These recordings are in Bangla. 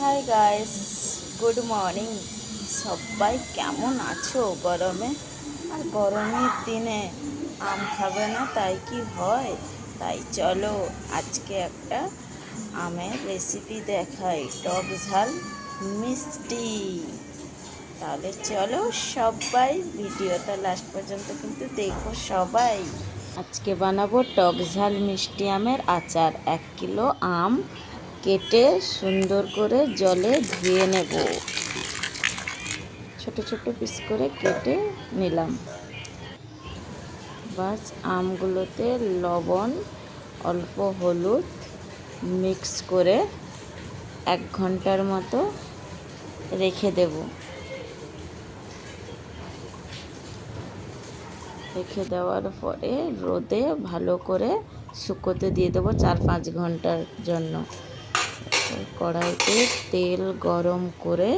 Hi guys, good morning. সবাই কেমন আছো গরমে? আর গরমের দিনে আম খাবে না, তাই কি হয়? তাই চলো আজকে একটা আমের রেসিপি দেখাই। টক ঝাল মিষ্টি। তাহলে চলো সবাই ভিডিওটা লাস্ট পর্যন্ত কিন্তু দেখো সবাই। আজকে বানাবো টক ঝাল মিষ্টি আমের আচার। এক কিলো আম কেটে সুন্দর করে জলে ধুয়ে নেব। ছোট ছোট পিস করে কেটে নিলাম। বাস আমগুলোতে লবণ, অল্প হলুদ মিক্স করে এক ঘণ্টার মতো রেখে দেব। রেখে দেওয়ার পরে রোদে ভালো করে শুকোতে দিয়ে দেবো চার পাঁচ ঘণ্টার জন্য। কড়াইতে তেল গরম করে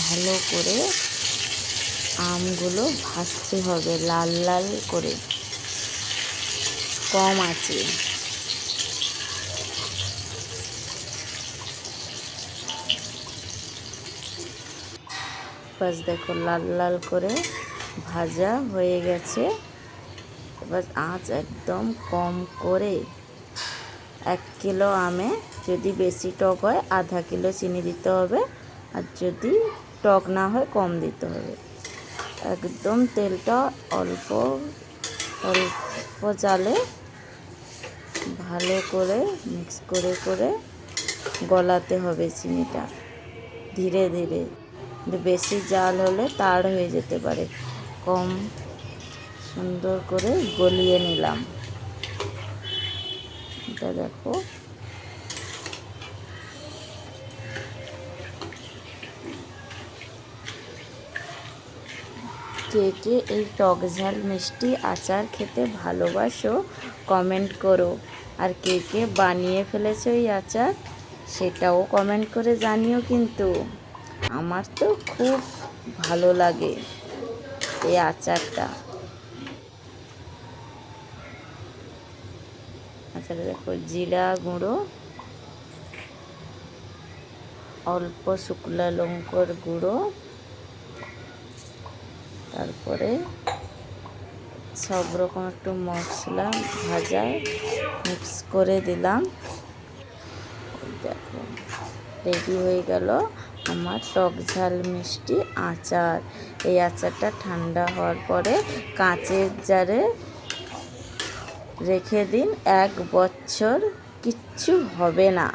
ভালো করে আমগুলো ভাজতে হবে, লাল লাল করে। কম আছে। বাস দেখো লাল লাল করে ভাজা হয়ে গেছে। এবার আঁচ একদম কম করে এক কিলো আমে যদি বেশি টক হয়, আধা কিলো চিনি দিতে হবে আর যদি টক না হয়, কম দিতে হবে। একদম তেলটা অল্প অল্প জালে ভালো করে মিক্স করে করে গলাতে হবে চিনিটা ধীরে ধীরে। বেশি জাল হলে তাড় হয়ে যেতে পারে। কম সুন্দর করে গলিয়ে নিলাম। এটা দেখো। কে কে এই টক ঝাল মিষ্টি আচার খেতে ভালোবাসো কমেন্ট করো। আর কে কে বানিয়ে ফেলেছো এই আচার, সেটাও কমেন্ট করে জানিও কিন্তু। আমার তো খুব ভালো লাগে এই আচারটা। আচারে দেখো জিরা গুঁড়ো, অল্প শুকলা লঙ্কর গুঁড়ো, তারপরে সব রকম একটু মশলা ভাজা মিক্স করে দিলাম। দেখো, রেডি হয়ে গেল আমার টক ঝাল মিষ্টি আচার। এই আচারটা ঠান্ডা হওয়ার পরে কাঁচের জারে রেখে দিন এক বছর কিচ্ছু হবে না।